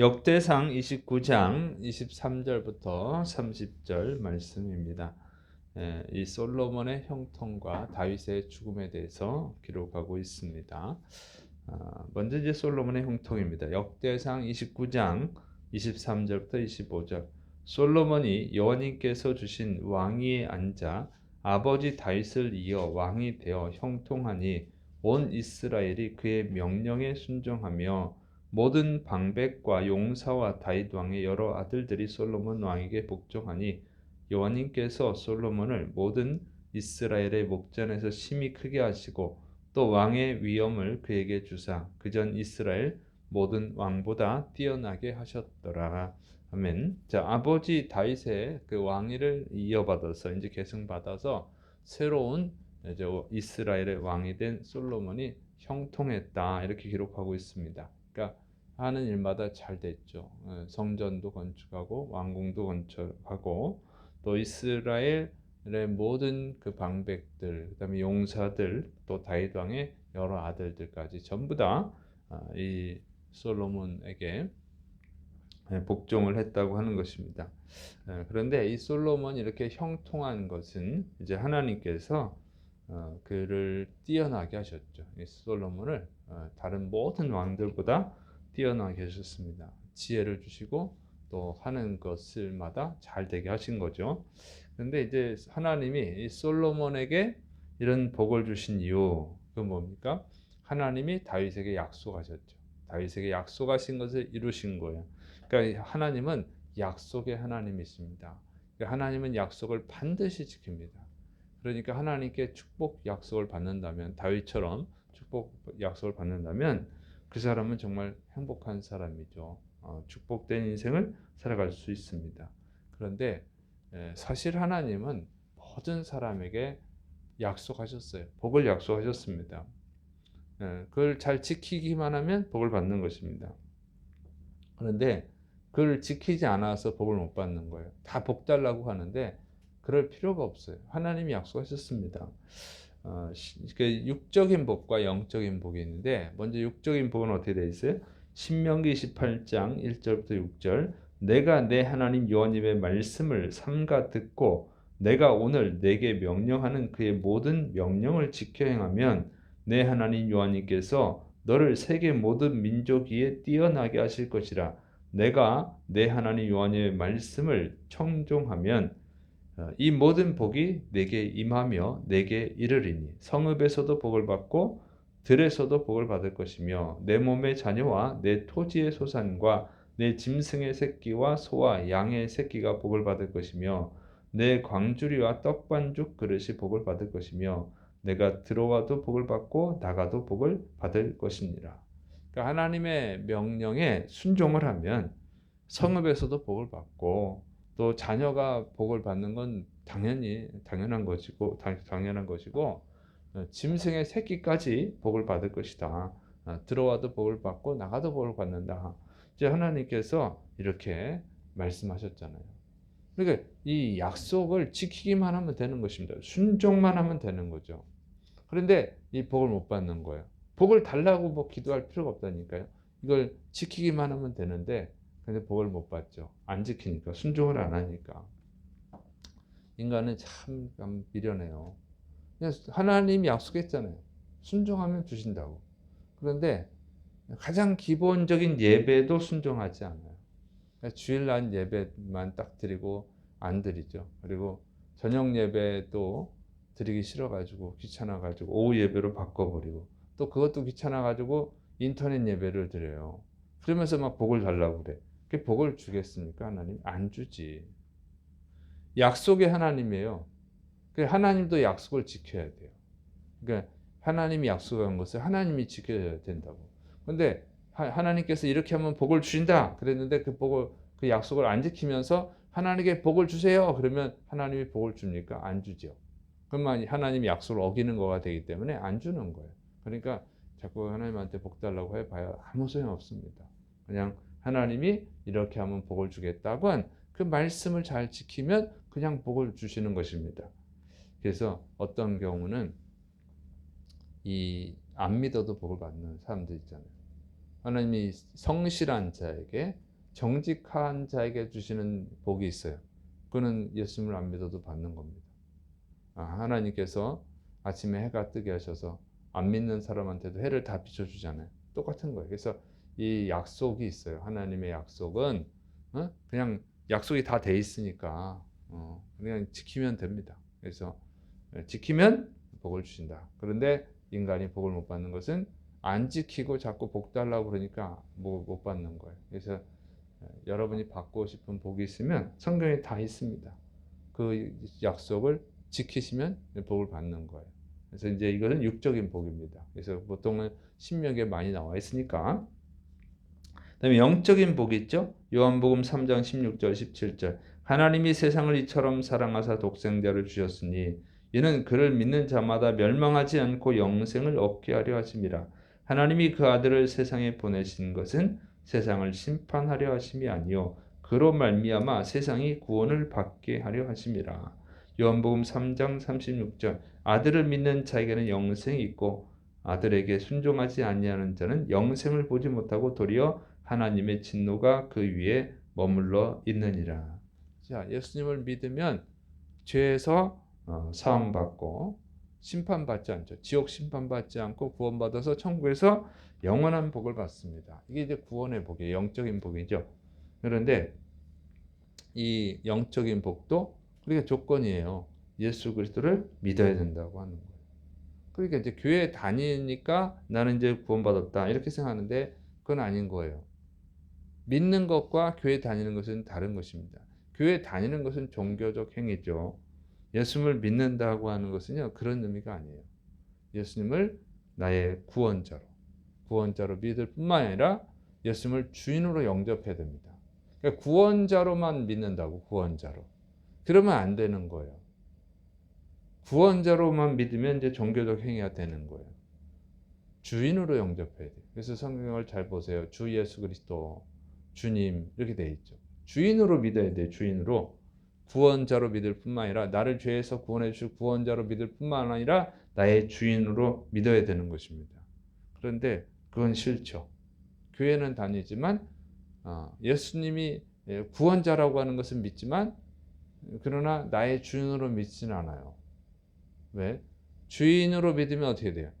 역대상 29장 23절부터 30절 말씀입니다. 예, 이 솔로몬의 형통과 다윗의 죽음에 대해서 기록하고 있습니다. 아, 먼저 이제 솔로몬의 형통입니다. 역대상 29장 23절부터 25절. 솔로몬이 여호와님께서 주신 왕위에 앉아 아버지 다윗을 이어 왕이 되어 형통하니 온 이스라엘이 그의 명령에 순종하며 모든 방백과 용사와 다윗 왕의 여러 아들들이 솔로몬 왕에게 복종하니 여호와님께서 솔로몬을 모든 이스라엘의 목전에서 심히 크게 하시고 또 왕의 위엄을 그에게 주사 그전 이스라엘 모든 왕보다 뛰어나게 하셨더라. 아멘. 자, 아버지 다윗의 그 왕위를 이어받아서 이제 계승받아서 새로운 이제 이스라엘의 왕이 된 솔로몬이 형통했다. 이렇게 기록하고 있습니다. 그러니까 하는 일마다 잘 됐죠. 예, 성전도 건축하고 왕궁도 건축하고 또 이스라엘의 모든 그 방백들, 그다음에 용사들, 또 다윗 왕의 여러 아들들까지 전부 다이 아, 솔로몬에게 예, 복종을 했다고 하는 것입니다. 예, 그런데 이 솔로몬이 이렇게 형통한 것은 이제 하나님께서 어, 그를 뛰어나게 하셨죠. 솔로몬을 어, 다른 모든 왕들보다 뛰어나게 하셨습니다. 지혜를 주시고 또 하는 것을마다 잘 되게 하신 거죠. 그런데 이제 하나님이 솔로몬에게 이런 복을 주신 이유 그 뭡니까? 하나님이 다윗에게 약속하셨죠. 다윗에게 약속하신 것을 이루신 거예요. 그러니까 하나님은 약속의 하나님이십니다. 그러니까 하나님은 약속을 반드시 지킵니다. 그러니까 하나님께 축복 약속을 받는다면 다윗처럼 축복 약속을 받는다면 그 사람은 정말 행복한 사람이죠. 어, 축복된 인생을 살아갈 수 있습니다. 그런데 예, 사실 하나님은 모든 사람에게 약속하셨어요. 복을 약속하셨습니다. 예, 그걸 잘 지키기만 하면 복을 받는 것입니다. 그런데 그걸 지키지 않아서 복을 못 받는 거예요. 다 복 달라고 하는데 그럴 필요가 없어요. 하나님이 약속하셨습니다. 어, 그 육적인 복과 영적인 복이 있는데 먼저 육적인 복은 어떻게 되어 있어요? 신명기 28장 1절부터 6절 내가 내 하나님 여호와님의 말씀을 삼가 듣고 내가 오늘 내게 명령하는 그의 모든 명령을 지켜 행하면 내 하나님 여호와님께서 너를 세계 모든 민족 위에 뛰어나게 하실 것이라 내가 내 하나님 여호와님의 말씀을 청종하면 어, 이 모든 복이 내게 임하며 내게 이르리니 성읍에서도 복을 받고 들에서도 복을 받을 것이며 내 몸의 자녀와 내 토지의 소산과 내 짐승의 새끼와 소와 양의 새끼가 복을 받을 것이며 내 광주리와 떡반죽 그릇이 복을 받을 것이며 내가 들어와도 복을 받고 나가도 복을 받을 것이니라. 그러니까 하나님의 명령에 순종을 하면 성읍에서도 복을 받고 또 자녀가 복을 받는 건 당연히 당연한 것이고 당연한 것이고 어, 짐승의 새끼까지 복을 받을 것이다. 어, 들어와도 복을 받고 나가도 복을 받는다. 이제 하나님께서 이렇게 말씀하셨잖아요. 그러니까 이 약속을 지키기만 하면 되는 것입니다. 순종만 하면 되는 거죠. 그런데 이 복을 못 받는 거예요. 복을 달라고 뭐 기도할 필요가 없다니까요. 이걸 지키기만 하면 되는데 근데 복을 못 받죠. 안 지키니까 순종을 안 하니까. 인간은 참 미련해요. 하나님이 약속했잖아요. 순종하면 주신다고. 그런데 가장 기본적인 예배도 순종하지 않아요. 그러니까 주일 날 예배만 딱 드리고 안 드리죠. 그리고 저녁 예배도 드리기 싫어가지고 귀찮아가지고 오후 예배로 바꿔버리고 또 그것도 귀찮아가지고 인터넷 예배를 드려요. 그러면서 막 복을 달라고 그래. 그 복을 주겠습니까? 하나님 안 주지. 약속의 하나님이에요. 그 하나님도 약속을 지켜야 돼요. 그러니까 하나님이 약속한 것을 하나님이 지켜야 된다고. 그런데 하나님께서 이렇게 하면 복을 주신다 그랬는데 그 복을 그 약속을 안 지키면서 하나님께 복을 주세요. 그러면 하나님이 복을 줍니까? 안 주죠. 그러면 하나님이 약속을 어기는 거가 되기 때문에 안 주는 거예요. 그러니까 자꾸 하나님한테 복 달라고 해봐야 아무 소용 없습니다. 그냥 하나님이 이렇게 하면 복을 주겠다고 한 그 말씀을 잘 지키면 그냥 복을 주시는 것입니다. 그래서 어떤 경우는 이 안 믿어도 복을 받는 사람들 있잖아요. 하나님이 성실한 자에게 정직한 자에게 주시는 복이 있어요. 그는 예수님을 안 믿어도 받는 겁니다. 아, 하나님께서 아침에 해가 뜨게 하셔서 안 믿는 사람한테도 해를 다 비춰주잖아요. 똑같은 거예요. 그래서 이 약속이 있어요. 하나님의 약속은 어? 그냥 약속이 다 돼 있으니까 어, 그냥 지키면 됩니다. 그래서 예, 지키면 복을 주신다. 그런데 인간이 복을 못 받는 것은 안 지키고 자꾸 복 달라고 그러니까 뭐 못 받는 거예요. 그래서 예, 여러분이 받고 싶은 복이 있으면 성경에 다 있습니다. 그 약속을 지키시면 복을 받는 거예요. 그래서 이제 이거는 육적인 복입니다. 그래서 보통은 신명에 많이 나와 있으니까. 그다음에 영적인 복이 있죠. 요한복음 3장 16절 17절. 하나님이 세상을 이처럼 사랑하사 독생자를 주셨으니 이는 그를 믿는 자마다 멸망하지 않고 영생을 얻게 하려 하심이라. 하나님이 그 아들을 세상에 보내신 것은 세상을 심판하려 하심이 아니요 그로 말미암아 세상이 구원을 받게 하려 하심이라. 요한복음 3장 36절. 아들을 믿는 자에게는 영생이 있고 아들에게 순종하지 아니하는 자는 영생을 보지 못하고 도리어 하나님의 진노가 그 위에 머물러 있느니라. 자, 예수님을 믿으면 죄에서 어, 사함 받고 심판 받지 않죠. 지옥 심판 받지 않고 구원 받아서 천국에서 영원한 복을 받습니다. 이게 이제 구원의 복이에요. 영적인 복이죠. 그런데 이 영적인 복도 그러니까 조건이에요. 예수 그리스도를 믿어야 된다고 하는 거예요. 그러니까 이제 교회 다니니까 나는 이제 구원받았다 이렇게 생각하는데 그건 아닌 거예요. 믿는 것과 교회 다니는 것은 다른 것입니다. 교회 다니는 것은 종교적 행위죠. 예수님을 믿는다고 하는 것은요 그런 의미가 아니에요. 예수님을 나의 구원자로 구원자로 믿을 뿐만 아니라 예수님을 주인으로 영접해야 됩니다. 그러니까 구원자로만 믿는다고 구원자로 그러면 안 되는 거예요. 구원자로만 믿으면 이제 종교적 행위가 되는 거예요. 주인으로 영접해야 돼요. 그래서 성경을 잘 보세요. 주 예수 그리스도 주님 이렇게 돼 있죠. 주인으로 믿어야 돼요. 주인으로 구원자로 믿을 뿐만 아니라 나를 죄에서 구원해 주실 구원자로 믿을 뿐만 아니라 나의 주인으로 믿어야 되는 것입니다. 그런데 그건 싫죠. 교회는 다니지만 어, 예수님이 구원자라고 하는 것은 믿지만 그러나 나의 주인으로 믿지는 않아요. 왜? 주인으로 믿으면 어떻게 돼요?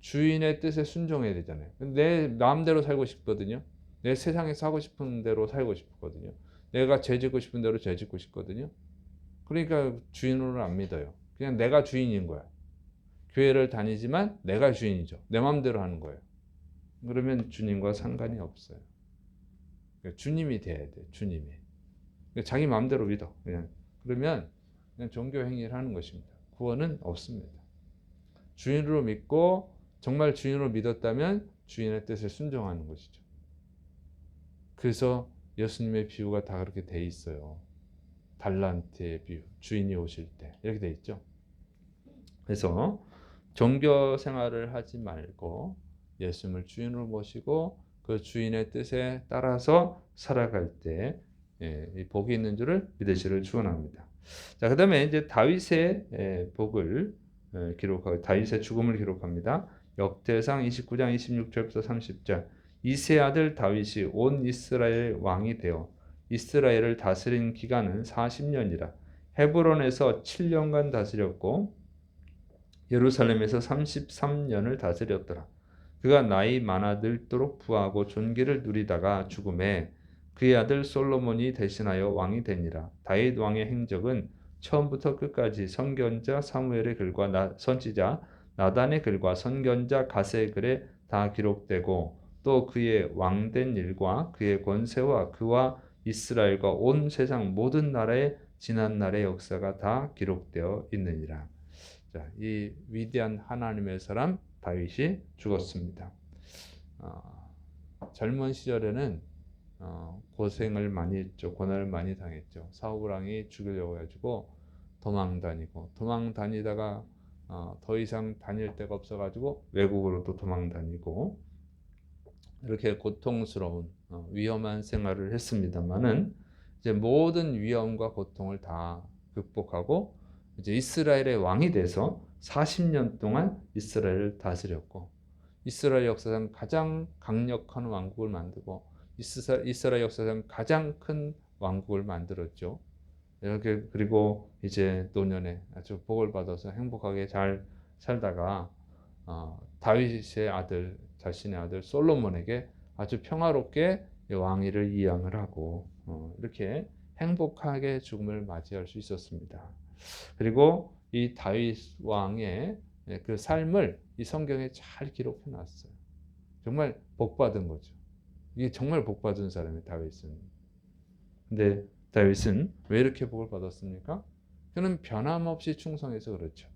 주인의 뜻에 순종해야 되잖아요. 내 마음대로 살고 싶거든요. 내 세상에 사고 싶은 대로 살고 싶거든요. 내가 죄 짓고 싶은 대로 죄 짓고 싶거든요. 그러니까 주인으로 안 믿어요. 그냥 내가 주인인 거야. 교회를 다니지만 내가 주인이죠. 내 마음대로 하는 거예요. 그러면 주님과 상관이 없어요. 그러니까 주님이 돼야 돼. 주님이. 그러니까 자기 마음대로 믿어. 그냥 그러면 그냥 종교 행위를 하는 것입니다. 구원은 없습니다. 주인으로 믿고 정말 주인으로 믿었다면 주인의 뜻에 순종하는 것이죠. 그래서 예수님의 비유가 다 그렇게 돼 있어요. 달란트의 비유, 주인이 오실 때 이렇게 돼 있죠. 그래서 종교 생활을 하지 말고 예수님을 주인으로 모시고 그 주인의 뜻에 따라서 살아갈 때 예, 복이 있는 줄을 믿으시를 축원합니다. 자, 그다음에 이제 다윗의 예, 복을 예, 기록하고 다윗의 죽음을 기록합니다. 역대상 29장 26절부터 30절. 이세 아들 다윗이 온 이스라엘 왕이 되어 이스라엘을 다스린 기간은 40년이라 헤브론에서 7년간 다스렸고 예루살렘에서 33년을 다스렸더라. 그가 나이 많아 늙도록 부하고 존귀를 누리다가 죽음에 그의 아들 솔로몬이 대신하여 왕이 되니라. 다윗 왕의 행적은 처음부터 끝까지 선견자 사무엘의 글과 나, 선지자 나단의 글과 선견자 가세의 글에 다 기록되고 또 그의 왕된 일과 그의 권세와 그와 이스라엘과 온 세상 모든 나라의 지난 날의 역사가 다 기록되어 있느니라. 자, 이 위대한 하나님의 사람 다윗이 죽었습니다. 어, 젊은 시절에는 어, 고생을 많이 했죠. 고난을 많이 당했죠. 사울 왕이 죽이려고 해가지고 도망 다니고 도망 다니다가 어, 더 이상 다닐 데가 없어가지고 외국으로 또 도망 다니고 이렇게 고통스러운 어, 위험한 생활을 했습니다만은 이제 모든 위험과 고통을 다 극복하고 이제 이스라엘의 왕이 돼서 40년 동안 이스라엘을 다스렸고 이스라엘 역사상 가장 강력한 왕국을 만들고 이스라- 이스라엘 역사상 가장 큰 왕국을 만들었죠. 이렇게 그리고 이제 노년에 아주 복을 받아서 행복하게 잘 살다가 어, 다윗의 아들 자신의 아들 솔로몬에게 아주 평화롭게 이 왕위를 이양을 하고 어, 이렇게 행복하게 죽음을 맞이할 수 있었습니다. 그리고 이 다윗 왕의 예, 그 삶을 이 성경에 잘 기록해 놨어요. 정말 복 받은 거죠. 이게 정말 복 받은 사람이 다윗은. 근데 다윗은 왜 이렇게 복을 받았습니까? 그는 변함없이 충성해서 그렇죠.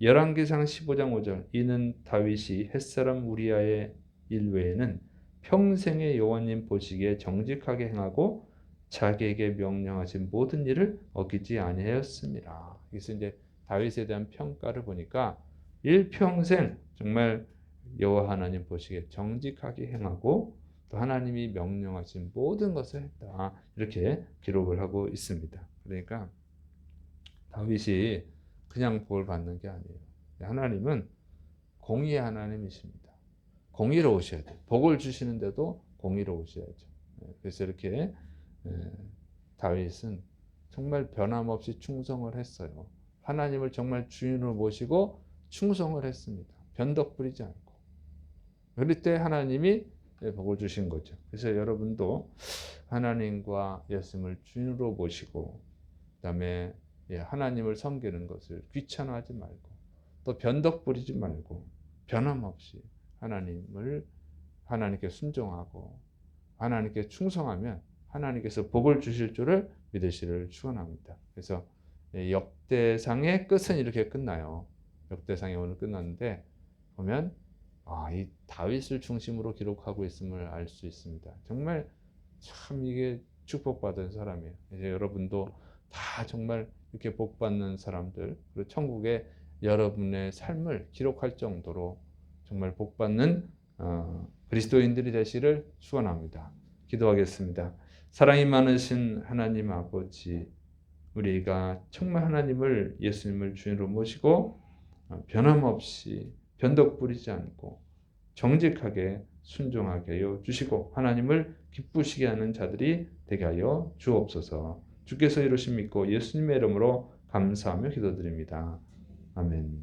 열왕기상 15장 5절 이는 다윗이 햇사람 우리아의 일 외에는 평생의 여호와님 보시기에 정직하게 행하고 자기에게 명령하신 모든 일을 어기지 아니하였습니다. 그래서 이제 다윗에 대한 평가를 보니까 일평생 정말 여호와 하나님 보시기에 정직하게 행하고 또 하나님이 명령하신 모든 것을 했다. 이렇게 기록을 하고 있습니다. 그러니까 다윗이 그냥 복을 받는 게 아니에요. 하나님은 공의의 하나님이십니다. 공의로우셔야 돼요. 복을 주시는데도 공의로우셔야죠. 예, 그래서 이렇게 예, 다윗은 정말 변함없이 충성을 했어요. 하나님을 정말 주인으로 모시고 충성을 했습니다. 변덕 부리지 않고. 그럴 때 하나님이 복을 주신 거죠. 그래서 여러분도 하나님과 예수님을 주인으로 모시고 그다음에 예, 하나님을 섬기는 것을 귀찮아하지 말고 또 변덕 부리지 말고 변함없이 하나님을 하나님께 순종하고 하나님께 충성하면 하나님께서 복을 주실 줄을 믿으시를 축원합니다. 그래서 예, 역대상의 끝은 이렇게 끝나요. 역대상이 오늘 끝났는데 보면 아, 이 다윗을 중심으로 기록하고 있음을 알 수 있습니다. 정말 참 이게 축복받은 사람이에요. 이제 여러분도 다 정말 이렇게 복 받는 사람들, 그리고 천국에 여러분의 삶을 기록할 정도로 정말 복 받는 어, 그리스도인들이 되시를 축원합니다. 기도하겠습니다. 사랑이 많으신 하나님 아버지, 우리가 정말 하나님을 예수님을 주인으로 모시고 어, 변함없이 변덕 부리지 않고 정직하게 순종하게 하여 주시고 하나님을 기쁘시게 하는 자들이 되게 하여 주옵소서. 주께서 이루신 믿고 예수님의 이름으로 감사하며 기도드립니다. 아멘.